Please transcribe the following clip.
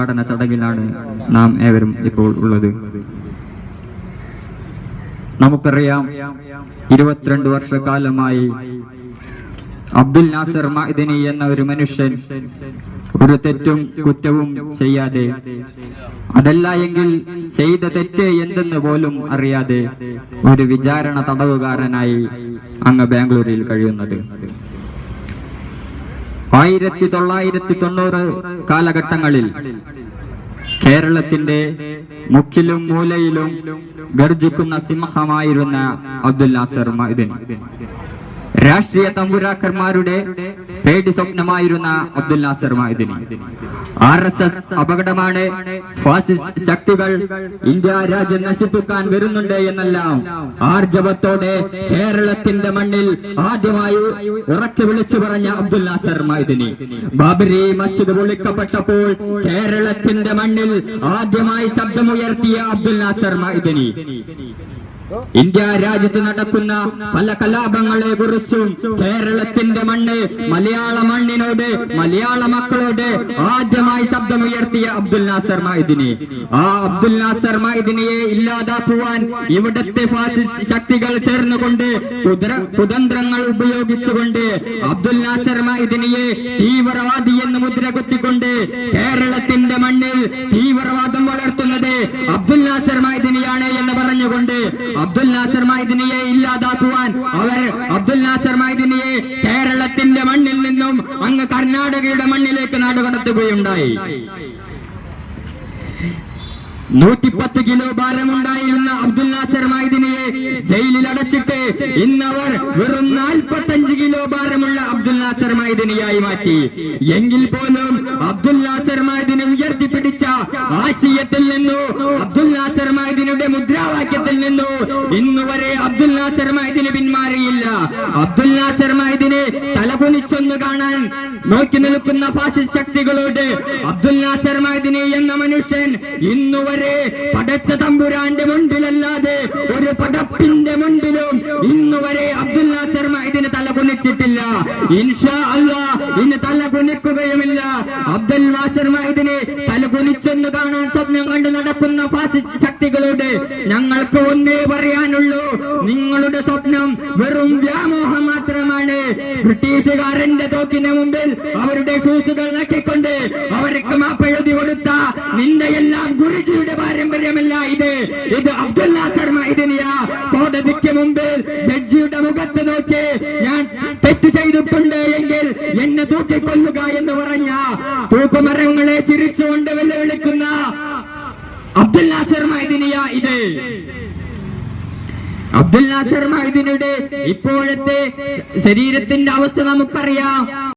ഉദ്ഘാടന ചടങ്ങിലാണ് നാം ഏവരും ഇപ്പോൾ ഉള്ളത്. നമുക്കറിയാം ഇരുപത്തിരണ്ട് വർഷക്കാലമായി അബ്ദുൽ നാസർ മഅ്ദനി എന്ന ഒരു മനുഷ്യൻ ഒരു തെറ്റും കുറ്റവും ചെയ്യാതെ അതല്ല എങ്കിൽ ചെയ്ത തെറ്റ് എന്തെന്ന് പോലും അറിയാതെ ഒരു വിചാരണ തടവുകാരനായി അങ്ങ് ബാംഗ്ലൂരിൽ കഴിയുന്നത്. ആയിരത്തി തൊള്ളായിരത്തി തൊണ്ണൂറ് കാലഘട്ടങ്ങളിൽ കേരളത്തിന്റെ മുക്കിലും മൂലയിലും ഗർജിക്കുന്ന സിംഹമായിരുന്ന അബ്ദുൽ നാസർ മൈദിൻ. രാഷ്ട്രീയ തമ്പുരാക്കന്മാരുടെ പേടി സ്വപ്നമായിരുന്ന Abdul Nasser Madani R S S അപകടമാണ്. ഫാസിസ്റ്റ് ശക്തികൾ ഇന്ത്യ രാജ്യം നശിപ്പിക്കാൻ വരുന്നുണ്ട് എന്നെല്ലാം ആർജവത്തോടെ കേരളത്തിന്റെ മണ്ണിൽ ആദ്യമായി ഉറക്കി വിളിച്ചു പറഞ്ഞ അബ്ദുൽ നാസർ മാഹിദിനി ബാബരി മസ്ജിദ് പൊളിക്കപ്പെട്ടപ്പോൾ കേരളത്തിന്റെ മണ്ണിൽ ആദ്യമായി ശബ്ദമുയർത്തിയ അബ്ദുൽ നാസർ മൈദിനി. ഇന്ത്യ രാജ്യത്ത് നടക്കുന്ന പല കലാപങ്ങളെ കുറിച്ചും കേരളത്തിന്റെ മണ്ണ് മലയാള മണ്ണിനോട് മലയാള മക്കളോട് ആദ്യമായി ശബ്ദമുയർത്തിയ അബ്ദുൽ നാസർ മൈദിനി. ആ അബ്ദുൽ നാസർ മൈദിനിയെ ഇല്ലാതാക്കുവാൻ ഇവിടത്തെ ഫാസിസ്റ്റ് ശക്തികൾ ചേർന്നുകൊണ്ട് കുതന്ത്രങ്ങൾ ഉപയോഗിച്ചുകൊണ്ട് അബ്ദുൽ നാസർ മൈദിനിയെ തീവ്രവാദി എന്ന് മുദ്ര കുത്തിക്കൊണ്ട് കേരളത്തിന്റെ മണ്ണിൽ തീവ്രവാദം വളർത്തുന്നത് അബ്ദുൽ നാസർ മൈദിനിയാണ് എന്ന് നാസർ മൈദിനിയെ ഇല്ലാതാക്കുവാൻ അവർ അബ്ദുൽ നാസർ മൈദിനിയെ കേരളത്തിന്റെ മണ്ണിൽ നിന്നും അങ്ങ് കർണാടകയുടെ മണ്ണിലേക്ക് നാടുകടത്തുകയുണ്ടായി നൂറ്റിപ്പത്ത് കിലോ ഭാരമുണ്ടായിരുന്ന അബ്ദുൽ നാസർ മൈദിനിയെ ജയിലിൽ അടച്ചിട്ട് ഇന്നവർ വെറും നാൽപ്പത്തഞ്ച് കിലോ ഭാരമുള്ള അബ്ദുൽ നാസർ മൈദിനിയായി മാറ്റി. എങ്കിൽ പോലും അബ്ദുൽ നാസർ മൈദിനെ ഉയർത്തിപ്പിടിച്ച ആശയത്തിൽ നിന്നു ഇന്നുവരെ അബ്ദുൽ നാസർ മൈദിന് പിന്മാറിയില്ല. അബ്ദുൽ നാസർ മൈദിന് തലകുനിച്ചൊന്ന് കാണാൻ നോക്കി നിൽക്കുന്ന ഫാസിസ്റ്റ് ശക്തികളോട് അബ്ദുൽ നാസർ മൈദിനി എന്ന മനുഷ്യൻ ഇന്നുവരെ പടച്ച തമ്പുരാന്റെ മുൻപിലല്ലാതെ ഒരു പടപ്പിന്റെ മുൻപിലും ഇന്നുവരെ അബ്ദുൽ നാസർ മൈദിന് തലകുനിച്ചിട്ടില്ല. ഇൻഷാ അല്ല ഇന്ന് തലകുനിക്കുകയുമില്ല. അബ്ദുൽ നാസർ മൈദിന് തലകുനിച്ചെന്ന് കാണാൻ സ്വപ്നം കണ്ട് നടക്കുന്ന ഫാസിസ്റ്റ് ശക്തികളോട് ഞങ്ങൾക്ക് ഒന്നേ പറയാനുള്ളൂ. നിങ്ങളുടെ സ്വപ്നം വെറും വ്യാമോഹം മാത്രമാണ്. ബ്രിട്ടീഷുകാരന്റെ തോക്കിന് മുമ്പിൽ അവരുടെ ഷൂസുകൾ നക്കിക്കൊണ്ട് അവർക്ക് മാപ്പെഴുതി കൊടുത്ത നിന്റെ എല്ലാം ഗുരുജിയുടെ പാരമ്പര്യമല്ല ഇത്. ഇത് അബ്ദുല്ല ശർമ്മ ഇതിനിയ കോടതിക്ക് മുമ്പിൽ ജഡ്ജിയുടെ മുഖത്ത് നോക്കി ഞാൻ തെറ്റ് ചെയ്തിട്ടുണ്ട് എങ്കിൽ എന്നെ തൂക്കിക്കൊല്ലുക എന്ന് പറഞ്ഞ തൂക്കുമരങ്ങളെ ചിരിച്ചുകൊണ്ട് വെല്ലുവിളിക്കുന്ന അബ്ദുല്ല ശർമ്മ മൈദിനിയ ഇത് അബ്ദുൽ നാസർ മഹിദിനുടെ ഇപ്പോഴത്തെ ശരീരത്തിന്റെ അവസ്ഥ നമുക്കറിയാം.